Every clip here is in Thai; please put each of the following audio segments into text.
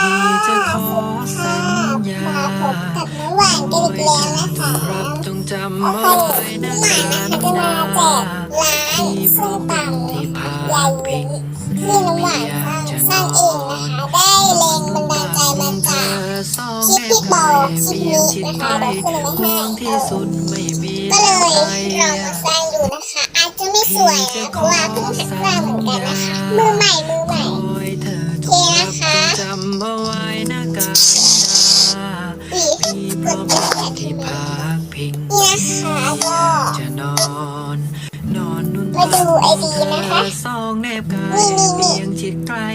พี่จะขอสัญญามกับน้องหวานกันอีกแล้วนะคะจงจำโอ้เอาโหไว้นะพี่หมารนะคะจะมาแจกร้านพี่เพส้ราะมเป็นตำยายพิงที่น้องหวานสร้างเองนะคะได้แรงบันดาลใจมาจากคลิปที่โบคลิปนี้นะคะเดี๋ยวขึ้นไว้ให้ห่วงที่สุดไม่มีก็เลยลองมาสร้างดูนะคะ อาจจะไม่สวยนะเพราะว่าเพิ่งหัดสร้างเหมือนกันนะคะ นะคะก็จะนอน นอนนุ่นมาดูไอดีนะคะซองแนบกายเพียงชิดใกล้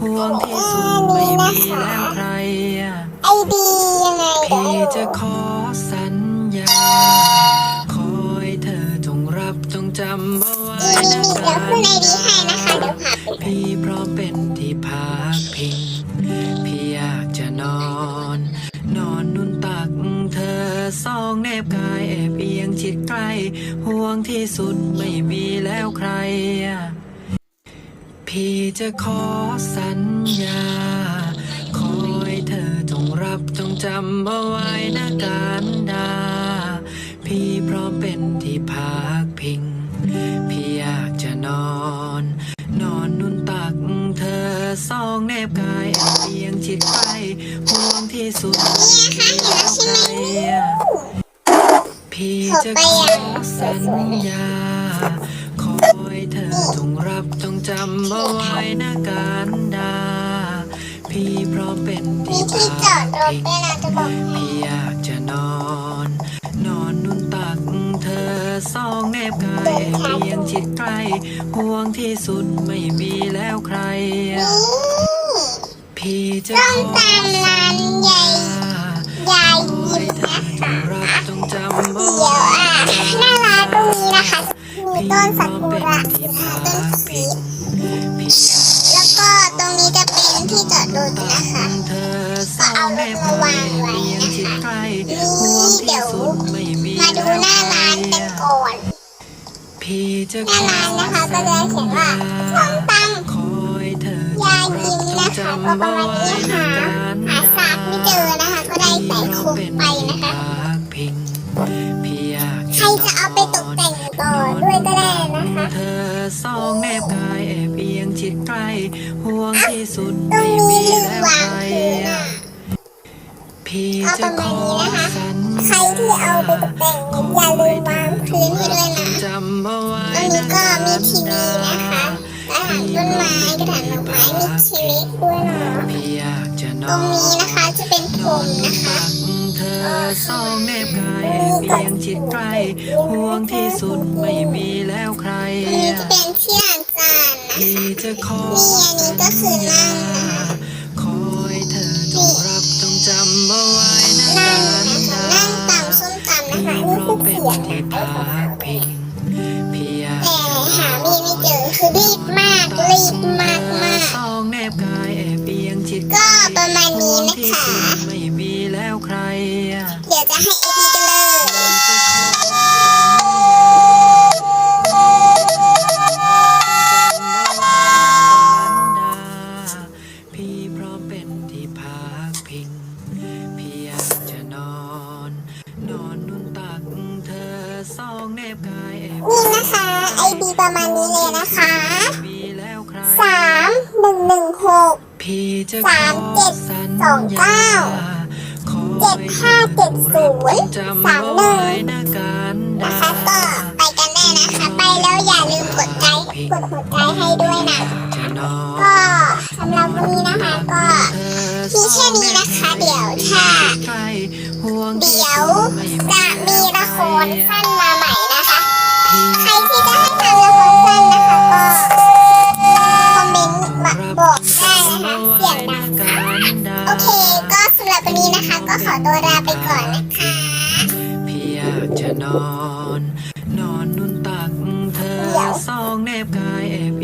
ห่วงที่สุดไม่มีแล้วใครไอดียังไงเดี๋ยวพี่ให้จะดูขอสัญญา คอยเธอจงรับจงจำเอาไว้อีมีนะมีกาเดี๋ยวรขึ้นไอดีให้นะคะเดี๋ยวพาไปพี่พร้อมเป็นที่พัก ห่วงที่สุดไม่มีแล้วใคร พี่จะขอสัญญา คอยเธอจงรับจงจำเอาไว้นะการดา พี่พร้อมเป็นที่พักพิง พี่อยากจะนอน นอนนุ่นตักเธอซองแนบกายเอียงชิดใกล้ห่วงที่สุดไม่มีแล้วใคร พี่จะขอสัญญาคอยเธอจงรับจงจำเอาไว้นะการดา พี่พร้อมเป็นที่พัดกพิงพี่อยากจะนอน นอนนุ่นตักเธอซองแนบกายเพียงชิดใกล้ห่วงที่สุดไม่มีแล้วใคร พี่จะขอนใหญ่สัญญา ที่พักพิงพี่อยาแล้วก็ตรงนี้จะเป็นที่จอดรถนะคะก็เอซองแนบกางชิดใกล้ห่วงที่สุดไม่มีมาดูหน้าร้านกันก่อนหน้าร้านนะคะก็จะเขียนว่าส้มตำยายยิ้มนะคะก็ประมาณนี้หาหาสากไม่เจอนะคะก็ได้ใส่คุกไปนะคะใครจะเอาไปตกแต่งต่อด้วยก็ได้ ซองแนบกายแอบเอียงชิดใกล้ห่วงที่สุดไม่มีแล้วใครพี่จะขอสัญใครที่เอาไปตกแต่งอย่าลืมวางพื้นให้ด้วยนะจำเอาไว้ตรงนี้นะก็มีทีวีนะคะกระถางต้นไม้กระถางดอกไม้มีชีวิตด้วยเนาะตรงนี้นะคะจะเป็นพรมนะคะ เธอซองแนบกายแอบเอียงชิดใกล้ห่วงที่สุดไม่มีแล้วใครอันนี้จะเป็นที่ล้างจานนะคะพี่จะขอนี่อันนี้ก็คือนั่งนะคะคอยเธอจงรับจงจำเอาไว้นะนั่งการนะคะดานั่งตำส้มตำนะพี่คะเพนี่คืราะอเป็นเสียงที่นะพักพิง จะให้ไอดีกันเลยพี่พร้อมเป็นที่พักพิงพี่อยากจะนอนนอนนุ่นตักเธอซองแนบกายแอบนี่นะคะไอดีประมาณนี้เลยนะคะมีแล้วใครสามหนึ่งหนึ่งหกพี่จะสามเจ็ดสองเก้า เจ็ดห้าเจ็ดศูนย์สามหนึ่งนะการนะคะก็ไปกันแน่นะคะ ไปแล้วอย่าลืมกดไลค์กดหัวใจให้ด้วยนะ ก็ขอตัวลาไปก่อนนะคะพี่อยากจะนอน นอนนุ่นตักเธอสองแนบกายแอบ